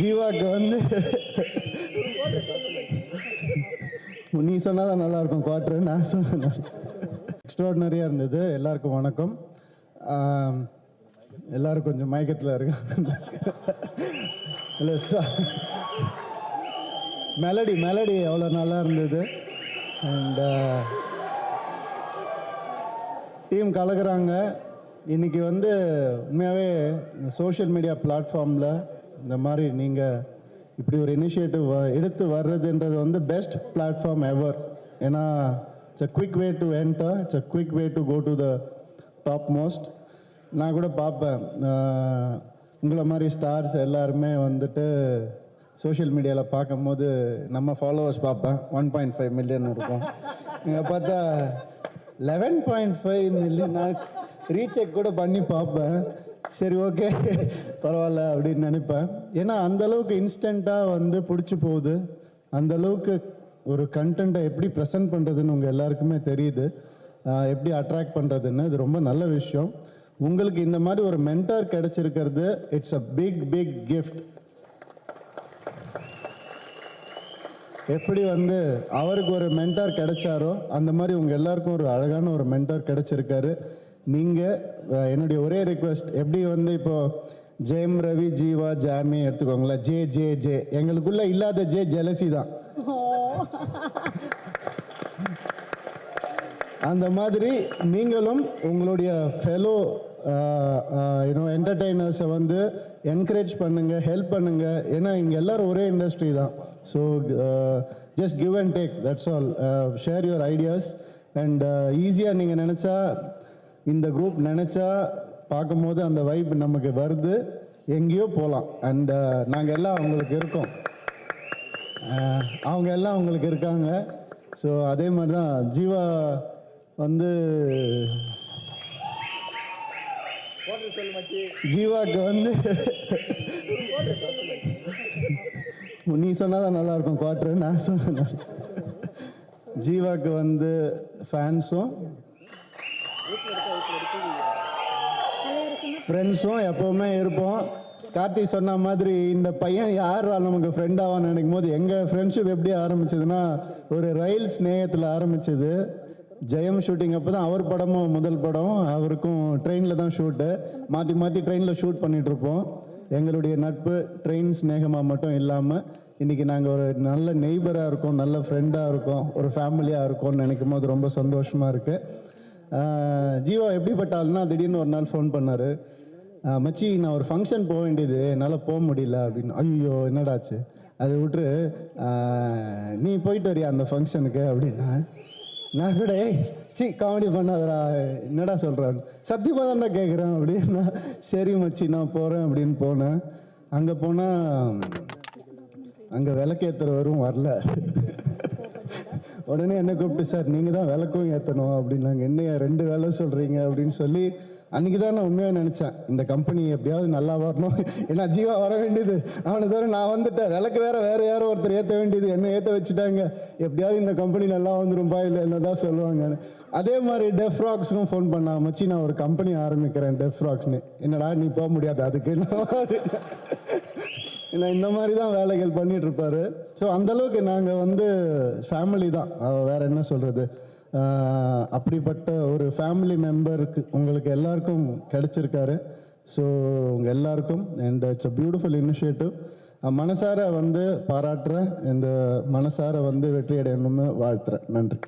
ஜீவாக்கு வந்து நீ சொன்னாதான் நல்லா இருக்கும் குவார்டர் நான் சொன்ன எக்ஸ்ட்ராடினரியாக இருந்தது. எல்லாருக்கும் வணக்கம். எல்லாரும் கொஞ்சம் மயக்கத்தில் இருக்காங்க. இல்லை மெலடி மெலடி அவ்வளோ நல்லா இருந்தது. அண்ட் டீம் கலக்குறாங்க. இன்றைக்கி வந்து உண்மையாகவே சோஷியல் மீடியா பிளாட்ஃபார்மில் இந்த மாதிரி நீங்கள் இப்படி ஒரு இனிஷியேட்டிவ் எடுத்து வர்றதுன்றது வந்து பெஸ்ட் பிளாட்ஃபார்ம் எவர் ஏன்னா it's a quick way to enter it's a quick way to go to the top most நான் கூட பார்ப்பேன். உங்களை மாதிரி ஸ்டார்ஸ் எல்லாருமே வந்துட்டு சோஷியல் மீடியாவில் பார்க்கும்போது நம்ம ஃபாலோவர்ஸ் பார்ப்பேன். ஒன் பாயிண்ட் ஃபைவ் மில்லியன் இருக்கும். இங்கே பார்த்தா eleven point five million recheck கூட பண்ணி பார்ப்பேன். சரி ஓகே பரவாயில்ல அப்படின்னு நினைப்பேன். ஏன்னா அந்த அளவுக்கு இன்ஸ்டண்ட்டாக வந்து பிடிச்சி போகுது. அந்த அளவுக்கு ஒரு கண்டென்ட்டை எப்படி ப்ரெசென்ட் பண்ணுறதுன்னு உங்கள் எல்லாருக்குமே தெரியுது. எப்படி அட்ராக்ட் பண்ணுறதுன்னு இது ரொம்ப நல்ல விஷயம். உங்களுக்கு இந்த மாதிரி ஒரு mentor கிடைச்சிருக்கிறது it's a big big gift எப்படி வந்து அவருக்கு ஒரு மென்டார் கிடைச்சாரோ அந்த மாதிரி உங்கள் எல்லாருக்கும் ஒரு அழகான ஒரு மென்டார் கிடைச்சிருக்காரு. நீங்கள் என்னுடைய ஒரே ரிக்வெஸ்ட் எப்படி வந்து இப்போது ஜெயம் ரவி ஜீவா ஜாமி எடுத்துக்கோங்களேன். J J J. எங்களுக்குள்ள இல்லாத ஜே ஜெலசி தான். அந்த மாதிரி நீங்களும் உங்களுடைய ஃபெலோ யூனோ என்டர்டெய்னர்ஸை வந்து என்கரேஜ் பண்ணுங்க ஹெல்ப் பண்ணுங்க. ஏன்னா இங்கே எல்லாரும் ஒரே இண்டஸ்ட்ரி தான். So just give and take that's all share your ideas and ஈஸியாக நீங்கள் நினச்சா இந்த குரூப் நினச்சா பார்க்கும்போது அந்த வைப் நமக்கு வருது. எங்கேயோ போகலாம் அண்ட் uh, நாங்கள் எல்லாம் அவங்களுக்கு இருக்கோம். Uh, அவங்க எல்லாம் அவங்களுக்கு இருக்காங்க. ஸோ அதே மாதிரி தான் ஜீவா வந்து ஜீவாக்கு வந்து நீ சொன்னால் தான் இருக்கும் குவார்டர் நான் சொன்ன ஜீவாக்கு வந்து ஃபேன்ஸும் ஃப்ரெண்ட்ஸும் எப்போவுமே இருப்போம். கார்த்தி சொன்ன மாதிரி இந்த பையன் யாரா நமக்கு ஃப்ரெண்ட் ஆவான்னு நினைக்கும் போது எங்கள் ஃப்ரெண்ட்ஷிப் எப்படி ஆரம்பிச்சதுன்னா ஒரு ரயில் ஸ்நேகத்தில் ஆரம்பிச்சது. ஜெயம் ஷூட்டிங் அப்போ தான் அவர் படமும் முதல் படம் அவருக்கும் ட்ரெயினில் தான் ஷூட்டு மாற்றி மாற்றி ட்ரெயினில் ஷூட் பண்ணிகிட்ருப்போம் எங்களுடைய நட்பு ட்ரெயின் ஸ்நேகமாக மட்டும் இல்லாமல் இன்றைக்கி நாங்கள் ஒரு நல்ல நெய்பராக இருக்கோம் நல்ல ஃப்ரெண்டாக இருக்கோம் ஒரு ஃபேமிலியாக இருக்கோம்னு நினைக்கும் போது ரொம்ப சந்தோஷமாக இருக்குது ஜீவா எப்படிப்பட்ட ஆள்னா திடீர்னு ஒரு நாள் ஃபோன் பண்ணார். மச்சி நான் ஒரு ஃபங்க்ஷன் போக வேண்டியது என்னால் போக முடியல அப்படின்னு. ஐயோ என்னடாச்சு? அதை விட்டுரு. நீ போயிட்டு வரியா அந்த ஃபங்க்ஷனுக்கு அப்படின்னா. நான் கூட ஏய் சி காமெடி பண்ணாதரா என்னடா சொல்கிறான் சத்தியமாக தான்டா கேட்குறேன் அப்படின்னா சரி மச்சி நான் போகிறேன் அப்படின்னு போனேன். அங்கே போனால் அங்கே விளக்கேற்றுறவரும் வரல. உடனே என்ன கூப்பிட்டு சார் நீங்கள் தான் விளக்கும் ஏற்றணும் அப்படின்னாங்க. என்ன ரெண்டு வேலை சொல்கிறீங்க அப்படின்னு சொல்லி அன்றைக்கி தான் நான் உண்மையாக நினச்சேன். இந்த கம்பெனி எப்படியாவது நல்லா வரணும். ஏன்னா ஜீவா வர வேண்டியது. அவனை தவிர நான் வந்துட்டேன். விளக்கு வேறு வேறு யாரோ ஒருத்தர் ஏற்ற வேண்டியது. என்ன ஏற்ற வச்சுட்டாங்க. எப்படியாவது இந்த கம்பெனி நல்லா வந்துரும்பா இல்லை என்ன தான் சொல்லுவாங்கன்னு. அதே மாதிரி டெஃப்ராக்ஸுக்கும் ஃபோன் பண்ணா மச்சி நான் ஒரு கம்பெனி ஆரம்பிக்கிறேன் டெஃப்ராக்ஸ்னு என்னடா நீ போக முடியாது அதுக்கு. நான் இந்த மாதிரி தான் வேலைகள் பண்ணிட்டு இருப்பாரு. ஸோ அந்தளவுக்கு நாங்கள் வந்து ஃபேமிலி தான். வேற என்ன சொல்றது? அப்படிப்பட்ட ஒரு ஃபேமிலி மெம்பருக்கு உங்களுக்கு எல்லாருக்கும் கிடைச்சிருக்காரு. ஸோ உங்கள் எல்லாருக்கும் and it's a beautiful initiative மனசார வந்து பாராட்டுறேன். இந்த மனசார வந்து வெற்றி அடையணும்னு வாழ்த்துறேன். நன்றி.